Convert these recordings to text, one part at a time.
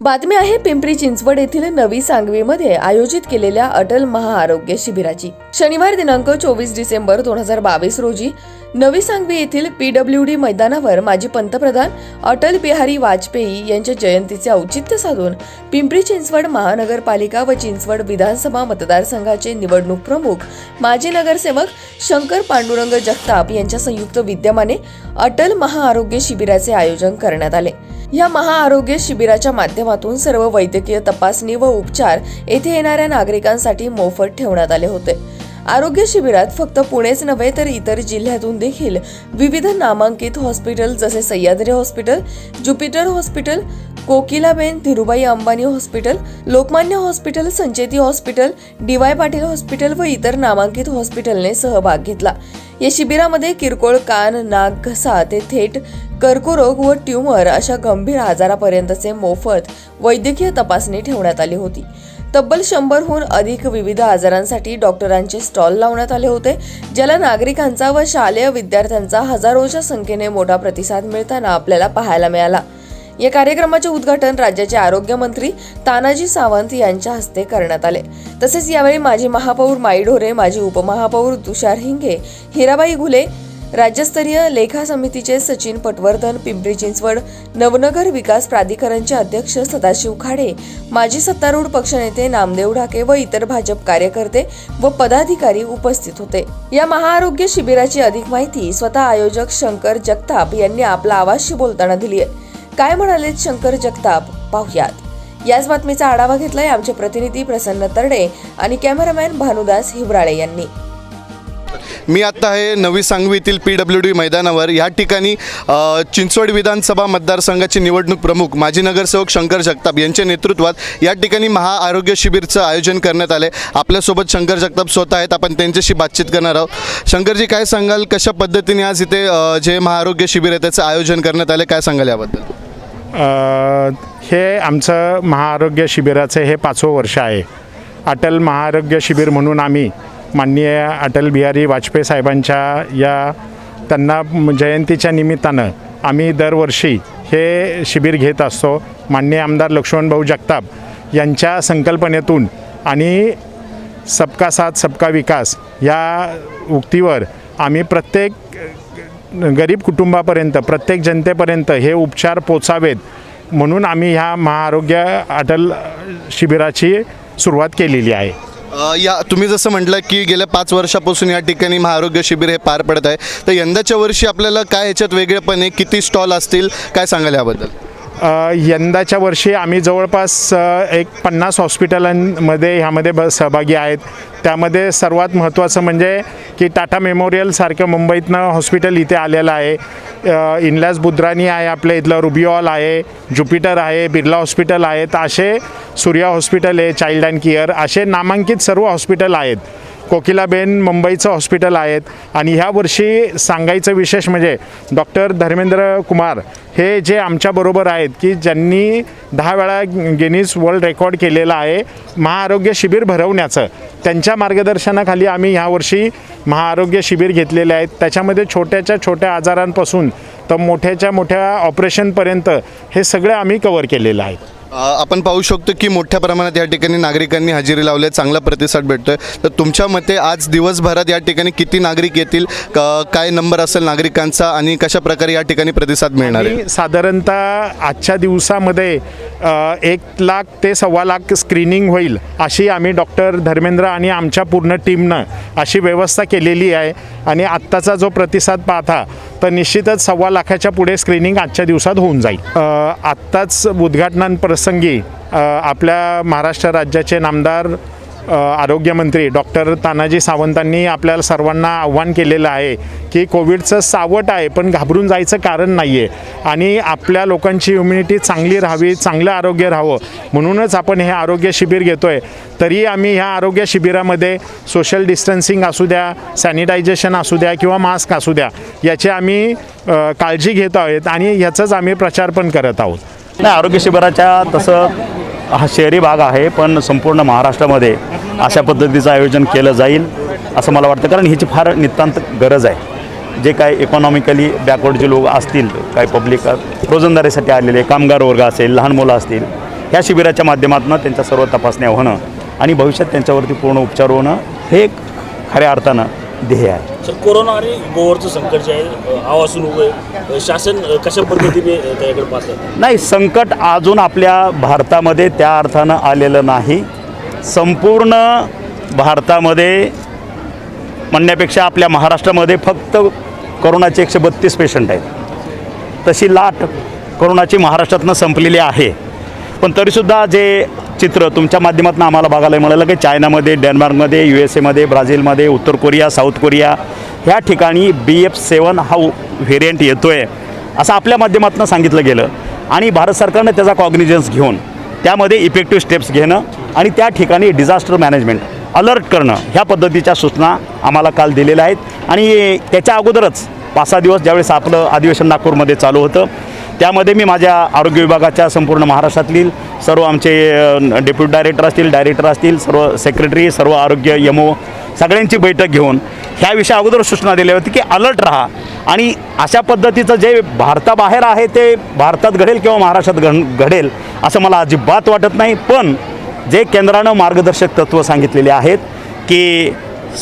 बातमी आहे पिंपरी चिंचवड येथील नवी सांगवीमध्ये आयोजित केलेल्या अटल महाआरोग्य शिबिराची. शनिवार दिनांक चोवीस डिसेंबर दोन हजार बावीस रोजी नवी सांगवी येथील पीडब्ल्यू डी मैदानावर माजी पंतप्रधान अटल बिहारी वाजपेयी यांच्या जयंतीचे औचित्य साधून पिंपरी चिंचवड महानगरपालिका व चिंचवड विधानसभा मतदारसंघाचे निवडणूक प्रमुख माजी नगरसेवक शंकर पांडुरंग जगताप यांच्या संयुक्त विद्यमाने अटल महाआरोग्य शिबिराचे आयोजन करण्यात आले. या महाआरोग्य शिबिराच्या माध्यमातून सर्व वैद्यकीय तपासणी व उपचार येथे येणाऱ्या नागरिकांसाठी मोफत ठेवण्यात आले होते. आरोग्य शिबिरात फक्त पुणेच नव्हे तर इतर जिल्ह्यातून देखील विविध नामांकित हॉस्पिटल जसे Sahyadri hospital Jupiter hospital Kokilaben Dhirubhai Ambani hospital Lokmanya hospital Sancheti hospital D Y Patil hospital व इतर नामांकित हॉस्पिटलने सहभाग घेतला. या शिबिरामध्ये किरकोळ कान नाक घसा ते थेट कर्करोग व ट्यूमर अशा गंभीर आजारापर्यंतचे मोफत वैद्यकीय तपासणी ठेवण्यात आली होती. तब्बल शंभरहून अधिक विविध आजारांसाठी डॉक्टरांचे स्टॉल लावण्यात आले होते ज्याला नागरिकांचा व शालेय विद्यार्थ्यांचा हजारोच्या संख्येने मोठा प्रतिसाद मिळताना आपल्याला पाहायला मिळाला. या कार्यक्रमाचे उद्घाटन राज्याचे आरोग्यमंत्री तानाजी सावंत यांच्या हस्ते करण्यात आले. तसेच यावेळी माजी महापौर माई ढोरे माजी उपमहापौर तुषार हिंगे हिराबाई घुले राज्यस्तरीय लेखा समितीचे सचिन पटवर्धन पिंपरी चिंचवड नवनगर विकास प्राधिकरणचे अध्यक्ष सदाशिव खाडे माजी सत्तारूढ पक्षनेते नामदेव ढाके व इतर भाजप कार्यकर्ते व पदाधिकारी उपस्थित होते. या महाआरोग्य शिबिराची अधिक माहिती स्वतः आयोजक शंकर जगताप यांनी आपला आवाजशी बोलताना दिली आहे काय म्हणालेत शंकर जगताप? पाहुयात. याच बातमीचा आढावा घेतलाय आमचे प्रतिनिधी प्रसन्न तरडे आणि कॅमेरामॅन भानुदास हिवराळे यांनी. मी आत्ता आहे नवी सांगवीतील पी डब्ल्यू डी मैदानावर. या ठिकाणी चिंचवड विधानसभा मतदारसंघाचे निवडणूक प्रमुख माजी नगरसेवक शंकर जगताप यांच्या नेतृत्वात या ठिकाणी महाआरोग्य शिबिरचं आयोजन करण्यात आलं आहे आपल्यासोबत शंकर जगताप स्वतः आहेत. आपण त्यांच्याशी बातचीत करणार आहोत. शंकरजी काय सांगाल? कशा पद्धतीने आज इथे जे महाआरोग्य शिबिर आहे त्याचं आयोजन करण्यात आलं काय सांगाल याबद्दल? हे आमचं महाआरोग्य शिबिराचं हे पाचवं वर्ष आहे. अटल महाआरोग्य शिबिर म्हणून आम्ही माननीय अटल बिहारी वाजपेयी साहेबांच्या या त्यांना जयंतीच्या निमित्तानं आम्ही दरवर्षी हे शिबिर घेत असतो. माननीय आमदार लक्ष्मणभाऊ जगताप यांच्या संकल्पनेतून आणि सबका साथ सबका विकास या उक्तीवर आम्ही प्रत्येक गरीब कुटुंबापर्यंत प्रत्येक जनतेपर्यंत हे उपचार पोचावेत म्हणून आम्ही ह्या महाआरोग्य अटल शिबिराची सुरुवात केलेली आहे. या तुम्ही जसं म्हटलं की गेल्या पाच वर्षापासून या ठिकाणी महाआरोग्य शिबिर हे पार पडत आहे. तर यंदाच्या वर्षी आपल्याला काय ह्याच्यात वेगळेपण आहे किती स्टॉल असतील काय सांगाल याबद्दल? यंदाच्या वर्षी आम्ही जवळपास एक पन्नास हॉस्पिटलांमध्ये ह्यामध्ये ब सहभागी आहेत. त्यामध्ये सर्वात महत्त्वाचं म्हणजे की टाटा मेमोरियलसारखं मुंबईतनं हॉस्पिटल इथे आलेलं आहे. अ, इनलास बुद्रानी आहे आपल्या इथलं रुबिओल आहे ज्युपिटर आहे बिर्ला हॉस्पिटल आहेत. असे सूर्या हॉस्पिटल आहे चाइल्ड अँड केअर असे नामांकित सर्व हॉस्पिटल आहेत. कोकिलाबेन मुंबईचं हॉस्पिटल आहेत. आणि ह्या वर्षी सांगायचं विशेष म्हणजे डॉक्टर धर्मेंद्र कुमार हे जे आमच्याबरोबर आहेत की ज्यांनी दहा वेळा गिनीज वर्ल्ड रेकॉर्ड केलेलं आहे महाआरोग्य शिबिर भरवण्याचं. त्यांच्या मार्गदर्शनाखाली आम्ही ह्यावर्षी महाआरोग्य शिबिर घेतलेले आहेत. त्याच्यामध्ये छोट्याच्या छोट्या आजारांपासून तर मोठ्याच्या मोठ्या ऑपरेशनपर्यंत हे सगळं आम्ही कवर केलेलं आहे. आपण पाहू शकतो की मोठ्या प्रमाणात या ठिकाणी नागरिकांनी हजेरी लावली चांगला प्रतिसाद भेटतोय. तर तुमच्या मते आज दिवसभरात या ठिकाणी किती नागरिक येतील? क- काय नंबर असेल नागरिकांचा आणि कशा प्रकारे या ठिकाणी प्रतिसाद मिळणार आहे? साधारणतः आजच्या दिवसामध्ये एक लाख ते सव्वा लाख स्क्रीनिंग होईल अशी आम्ही डॉक्टर धर्मेंद्र आणि आमच्या पूर्ण टीमनं अशी व्यवस्था केलेली आहे. आणि आत्ताचा जो प्रतिसाद पाहता तर निश्चितच सव्वा लाखाच्या पुढे स्क्रीनिंग आजच्या दिवसात होऊन जाईल. आत्ताच उद्घाटनाप्रसंगी आपल्या महाराष्ट्र राज्याचे नामदार आरोग्यमंत्री डॉक्टर तानाजी सावंतांनी आपल्याला सर्वांना आव्हान केलेलं आहे की कोविडचं सावट आहे पण घाबरून जायचं कारण नाही आहे आणि आपल्या लोकांची इम्युनिटी चांगली राहावी चांगलं आरोग्य राहावं. म्हणूनच आपण हे आरोग्य शिबिर घेतो आहे तरी आम्ही ह्या आरोग्य शिबिरामध्ये सोशल डिस्टन्सिंग असू द्या सॅनिटायझेशन असू द्या किंवा मास्क असू द्या याची आम्ही काळजी घेत आहोत आणि ह्याचाच आम्ही प्रचार पण करत आहोत. नाही आरोग्य शिबिराच्या तसं हा शहरी भाग आहे पण संपूर्ण महाराष्ट्रामध्ये अशा पद्धतीचं आयोजन केलं जाईल असं मला वाटतं. कारण ह्याची फार नितांत गरज आहे. जे काय इकॉनॉमिकली बॅकवर्ड जे लोक असतील काही पब्लिक रोजंदारीसाठी आलेले कामगार वर्ग असेल लहान मुलं असतील ह्या शिबिराच्या माध्यमातून त्यांच्या सर्व तपासण्या होणं आणि भविष्यात त्यांच्यावरती पूर्ण उपचार होणं हे एक खऱ्या अर्थानं ध्येय आहे. सर कोरोना आणि गोवरचं संकट जे आहे आवासून उभं आहे. शासन कशा पद्धतीने त्याकडे नाही संकट अजून आपल्या भारतामध्ये त्या अर्थानं आलेलं नाही. संपूर्ण भारतामध्ये म्हणण्यापेक्षा आपल्या महाराष्ट्रामध्ये फक्त कोरोनाचे एकशे बत्तीस पेशंट आहेत. तशी लाट कोरोनाची महाराष्ट्रातनं संपलेली आहे. पण तरीसुद्धा जे चित्र तुमच्या माध्यमातून आम्हाला बघायला मिळालं की चायनामध्ये डेन्मार्कमध्ये यू एस एमध्ये ब्राझीलमध्ये उत्तर कोरिया साऊथ कोरिया ह्या ठिकाणी बी एफ सेवन हा व्हेरियंट येतो आहे असं आपल्या माध्यमातून सांगितलं गेलं. आणि भारत सरकारनं त्याचा कॉग्निजन्स घेऊन त्यामध्ये इफेक्टिव्ह स्टेप्स घेणं आणि त्या ठिकाणी डिझास्टर मॅनेजमेंट अलर्ट करणं ह्या पद्धतीच्या सूचना आम्हाला काल दिलेल्या आहेत. आणि त्याच्या अगोदरच पाच सहा दिवस ज्यावेळेस आपलं अधिवेशन नागपूरमध्ये चालू होतं त्यामध्ये मी माझ्या आरोग्य विभागाच्या संपूर्ण महाराष्ट्रातील सर्व आमचे डेप्युटी डायरेक्टर असतील डायरेक्टर असतील सर्व सेक्रेटरी सर्व आरोग्य यमो सगळ्यांची बैठक घेऊन ह्या विषया अगोदर सूचना दिल्या होती की अलर्ट राहा. आणि अशा पद्धतीचं जे भारताबाहेर आहे ते भारतात घडेल किंवा महाराष्ट्रात घड घडेल असं मला अजिबात वाटत नाही. पण जे केंद्रानं मार्गदर्शक तत्त्व सांगितलेले आहेत की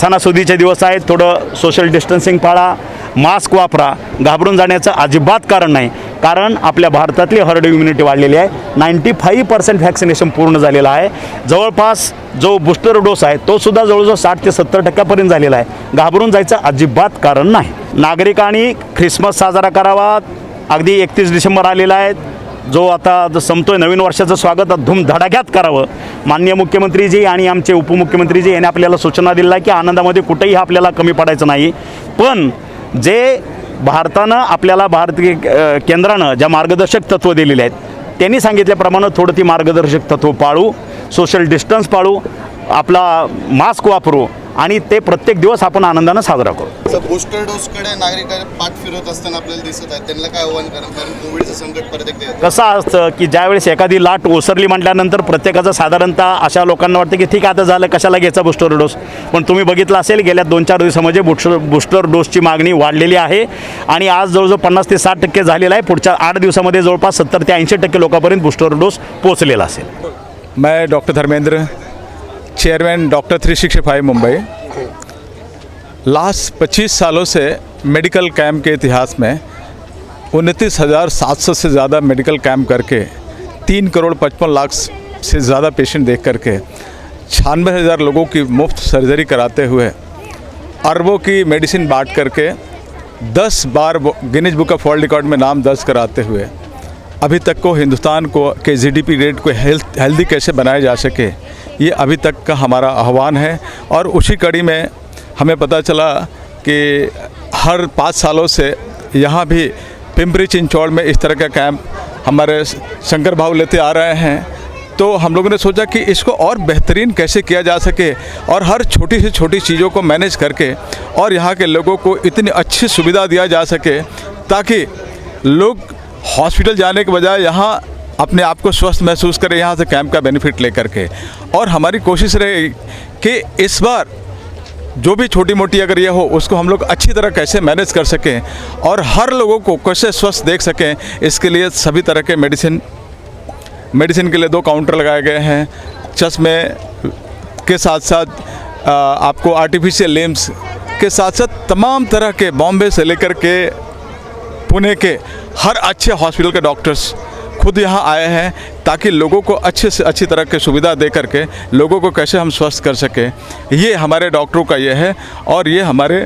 सणासुदीचे दिवस आहेत थोडं सोशल डिस्टन्सिंग पाळा मास्क वापरा घाबरून जाण्याचं अजिबात कारण नाही. कारण आपल्या भारतातली हर्ड इम्युनिटी वाढलेली आहे. नाईंटी फाईव्ह पर्सेंट व्हॅक्सिनेशन पूर्ण झालेलं आहे. जवळपास जो बूस्टर डोस आहे तो सुद्धा जवळजवळ साठ ते सत्तर टक्क्यापर्यंत झालेला आहे. घाबरून जायचं अजिबात कारण नाही. नागरिकांनी ख्रिसमस साजरा करावा. अगदी एकतीस डिसेंबर आलेला आहे. जो आता जो संपतोय नवीन वर्षाचं स्वागत धूमधडाक्यात करावं. माननीय मुख्यमंत्रीजी आणि आमचे उपमुख्यमंत्रीजी यांनी आपल्याला सूचना दिल्या की आनंदामध्ये कुठेही आपल्याला कमी पडायचं नाही. पण जे भारतानं आपल्याला भारतीय केंद्रानं ज्या मार्गदर्शक तत्त्व दिलेले आहेत त्यांनी सांगितल्याप्रमाणे थोडं ती मार्गदर्शक तत्त्व पाळू सोशल डिस्टन्स पाळू आपला मास्क वापरू आणि ते प्रत्येक दिवस आपण आनंदानं साजरा करू. बूस्टर डोसकडे नागरिकांना पाठ फिरवत असताना आपल्याला दिसत आहे. त्यांना काय आव्हान करा? कारण कोविडचं संकट परत एकदा येतं. कसं असतं की ज्यावेळेस एखादी लाट ओसरली म्हटल्यानंतर प्रत्येकाचं साधारणतः अशा लोकांना वाटतं की ठीक आहे आता झालं कशाला घ्यायचा बूस्टर डोस पण तुम्ही बघितलं असेल गेल्या दोन चार दिवसामध्ये बूस्टर बूस्टर डोसची मागणी वाढलेली आहे. आणि आज जवळजवळ पन्नास ते साठ टक्के झालेला आहे. पुढच्या आठ दिवसामध्ये जवळपास सत्तर ते ऐंशी टक्के लोकांपर्यंत बूस्टर डोस पोहोचलेला असेल. मैं doctor Dharmendra chairman doctor three sixty five Mumbai. Last 25 सालों से मेडिकल कैंप के इतिहास में उनतीस हज़ार सात सौ से ज़्यादा मेडिकल कैंप करके, तीन करोड़ पचपन लाख से ज़्यादा पेशेंट देख करके छियानवे हज़ार लोगों की मुफ़्त सर्जरी कराते हुए, अरबों की मेडिसिन बांट करके, दस बार Guinness book of world record में नाम दर्ज कराते हुए, अभी तक को हिंदुस्तान को के जीडीपी रेट को हेल्थ, हेल्दी कैसे बनाया जा सके ये अभी तक का हमारा आह्वान है और उसी कड़ी में हमें पता चला कि हर पाँच सालों से यहाँ भी पिंपरी चिंचौड़ में इस तरह का कैंप हमारे शंकर भाव लेते आ रहे हैं। तो हम लोगों ने सोचा कि इसको और बेहतरीन कैसे किया जा सके और हर छोटी से छोटी चीज़ों को मैनेज करके और यहाँ के लोगों को इतनी अच्छी सुविधा दिया जा सके ताकि लोग हॉस्पिटल जाने के बजाय यहाँ अपने आप को स्वस्थ महसूस करें, यहाँ से कैंप का बेनिफिट लेकर के। और हमारी कोशिश रहे कि इस बार जो भी छोटी मोटी अगर ये हो, उसको हम लोग अच्छी तरह कैसे मैनेज कर सकें और हर लोगों को कैसे स्वस्थ देख सकें, इसके लिए सभी तरह के मेडिसिन मेडिसिन के लिए दो काउंटर लगाए गए हैं। चश्मे के साथ साथ आपको आर्टिफिशियल लिम्स के साथ साथ तमाम तरह के बॉम्बे से लेकर के पुणे के हर अच्छे हॉस्पिटल के डॉक्टर्स खुद यहाँ आए हैं ताकि लोगों को अच्छे से अच्छी तरह की सुविधा दे करके लोगों को कैसे हम स्वस्थ कर सकें। ये हमारे डॉक्टरों का ये है और ये हमारे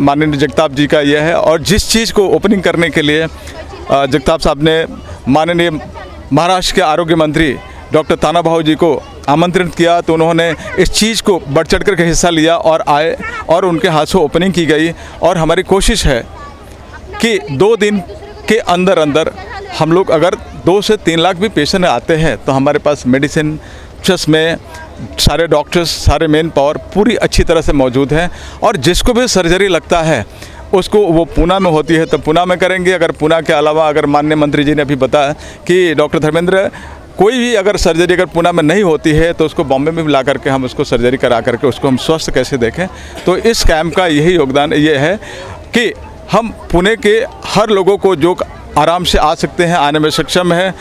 माननीय जगताप जी का ये है और जिस चीज़ को ओपनिंग करने के लिए जगताप साहब ने माननीय महाराष्ट्र के आरोग्य मंत्री डॉक्टर ताना भाऊ जी को आमंत्रित किया तो उन्होंने इस चीज़ को बढ़ चढ़ करके हिस्सा लिया और आए और उनके हाथों ओपनिंग की गई और हमारी कोशिश है कि दो दिन के अंदर अंदर हम लोग अगर दो से तीन लाख भी पेशेंट आते हैं तो हमारे पास मेडिसिन चश्मे सारे डॉक्टर्स सारे मेन पावर पूरी अच्छी तरह से मौजूद हैं। और जिसको भी सर्जरी लगता है, उसको वो पूना में होती है तो पूना में करेंगे। अगर पूना के अलावा अगर माननीय मंत्री जी ने अभी बताया कि डॉक्टर धर्मेंद्र, कोई भी अगर सर्जरी अगर पूना में नहीं होती है तो उसको बॉम्बे में ला करके हम उसको सर्जरी करा करके उसको हम स्वस्थ कैसे देखें? तो इस कैम्प का यही योगदान ये है कि हम पुणे के हर लोगों को जो आराम से आ सकते हैं आने में सक्षम है।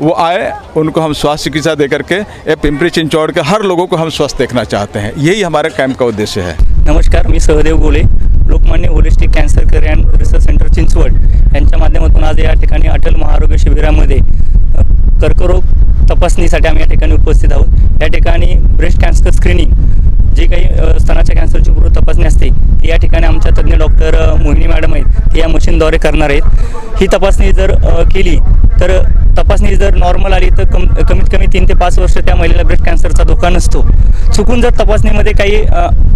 वो आए उनको हम स्वास्थ्य चिकित्सा दे करके ये पिंपरी चिंचौड़ के हर लोगों को हम स्वस्थ देखना चाहते हैं। यही हमारे कैंप का उद्देश्य है। नमस्कार मी Sahdev Gole Lokmanya holistic cancer care and research centre Chinchwad. यांच्या आज या ठिकाणी अटल महारोग्य अ, कर्करोग तपासणीसाठी आम्ही या ठिकाणी उपस्थित आहोत. या ठिकाणी ब्रेस्ट कॅन्सर स्क्रीनिंग जी काही स्तनाच्या कॅन्सरची पूर्व तपासणी असते ती या ठिकाणी आमच्या तज्ज्ञ डॉक्टर मोहिनी मॅडम आहेत ते या मशीनद्वारे करणार आहेत. ही तपासणी जर केली तर तपासणी जर नॉर्मल आली तर कम कमीत कमी तीन ते पाच वर्ष त्या महिलेला ब्रेस्ट कॅन्सरचा धोका नसतो. चुकून जर तपासणीमध्ये काही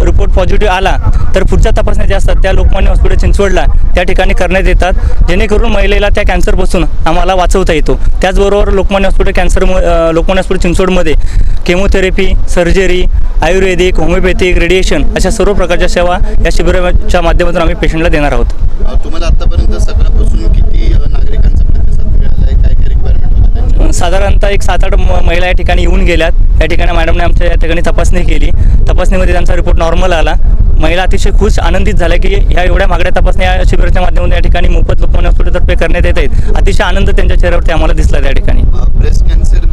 रिपोर्ट पॉझिटिव्ह आला तर पुढच्या तपासण्या ज्या असतात त्या लोकमान्य हॉस्पिटल चिंचवडला त्या ठिकाणी करण्यात येतात. जेणेकरून महिलेला त्या कॅन्सरपासून आम्हाला वाचवता येतो. त्याचबरोबर Lokmanya hospital cancer Lokmanya hospital चिंचवडमध्ये chemotherapy surgery ayurvedic homeopathic radiation अशा सर्व प्रकारच्या सेवा या शिबिराच्या माध्यमातून आम्ही पेशंटला देणार आहोत. तुम्हाला आतापर्यंत सगळ्यापासून किती अ, नागरिकांचा प्रतिसाद मिळाला आहे काय काय रिक्वायरमेंट होतं त्यांच्या साधारणतः एक सात आठ महिला या ठिकाणी येऊन गेल्यात. या ठिकाणी मॅडमने आमच्या या ठिकाणी तपासणी केली. तपासणीमध्ये त्यांचा रिपोर्ट नॉर्मल आला. महिला अतिशय खुश आनंदित झाल्या की ह्या एवढ्या मागण्या तपासण्या या शिबिराच्या माध्यमातून या ठिकाणी मोफत लोकमान्य हॉस्पिटलतर्फे करण्यात येत आहेत. अतिशय आनंद त्यांच्या चेहऱ्यावरती आम्हाला दिसला त्या ठिकाणी. ब्रेस्ट कॅन्सर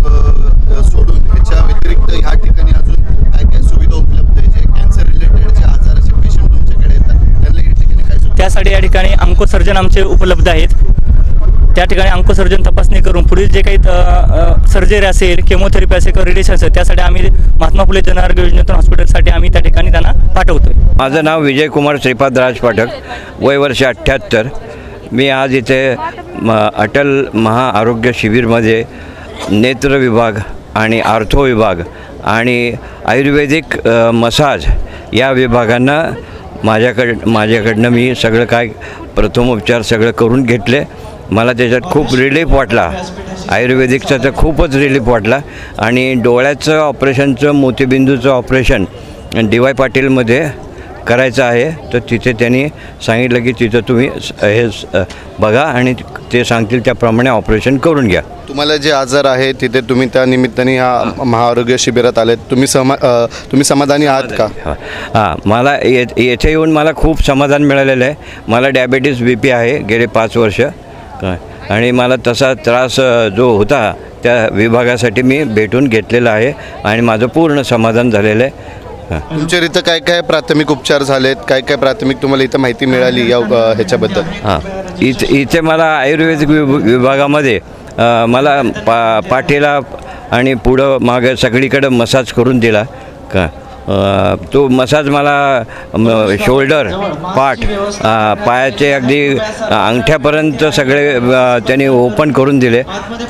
सोडून ह्याच्या व्यतिरिक्त ह्या ठिकाणी अजून काय काय सुविधा उपलब्ध आहे जे कॅन्सर रिलेटेड जे आजाराचे पेशंट तुमच्याकडे येतात त्यांना या ठिकाणी काय सुविधा त्यासाठी या ठिकाणी अंको सर्जन आमचे उपलब्ध आहेत. त्या ठिकाणी अंकुसर्जन तपासणी करून पुढील जे काही सर्जरी असेल केमोथेरपी असेल किंवा रेडिएशन असेल त्यासाठी आम्ही महात्मा फुले जनआरोग्य योजनेतून हॉस्पिटलसाठी आम्ही त्या ठिकाणी त्यांना पाठवतोय. माझं नाव विजयकुमार श्रीपाद राज पाठक वय वर्ष अठ्ठ्याहत्तर. मी आज इथे म अटल महाआरोग्य शिबिरमध्ये नेत्र विभाग आणि आर्थो विभाग आणि आयुर्वेदिक मसाज या विभागांना माझ्याकड माझ्याकडनं मी सगळं काय प्रथमोपचार सगळं करून घेतले. मला त्याच्यात खूप रिलीफ वाटला. आयुर्वेदिकचा तर खूपच रिलीफ वाटला. आणि डोळ्याचं ऑपरेशनचं मोतीबिंदूचं ऑपरेशन डी वाय पाटीलमध्ये करायचं आहे. तर तिथे त्यांनी सांगितलं की तिथं तुम्ही हे बघा आणि ते सांगतील त्याप्रमाणे ऑपरेशन करून घ्या. तुम्हाला जे आजार आहे तिथे तुम्ही त्या निमित्ताने ह्या महाआरोग्य शिबिरात आलेत. तुम्ही समा तुम्ही समाधानी आहात का? हा- मला ये येथे येऊन मला खूप समाधान मिळालेलं आहे. मला डायबेटीस बी पी आहे गेले पाच वर्ष. काय. आणि मला तसा त्रास जो होता त्या विभागासाठी मी भेटून घेतलेला आहे आणि माझं पूर्ण समाधान झालेलं आहे. हां. तुमच्या इथं काय काय प्राथमिक उपचार झालेत? काय काय प्राथमिक तुम्हाला इथं माहिती मिळाली या ह्याच्याबद्दल? हां. इथे इथे मला आयुर्वेदिक विभ विभागामध्ये मला पा पाठीला आणि पुढं मागं सगळीकडं मसाज करून दिला. का? तो मसाज मला म, शोल्डर पाठ पायाचे अगदी अंगठ्यापर्यंत सगळे अ, त्यांनी ओपन करून दिले.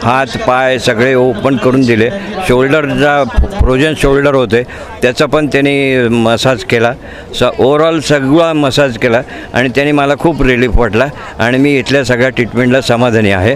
हात पाय सगळे ओपन करून दिले. शोल्डरचा फ्रोजन शोल्डर होते. त्याचा पण त्यांनी मसाज केला. स ओवरऑल सगळा मसाज केला. आणि त्यांनी मला खूप रिलीफ वाटला. आणि मी इथल्या सगळ्या ट्रीटमेंटला समाधानी आहे.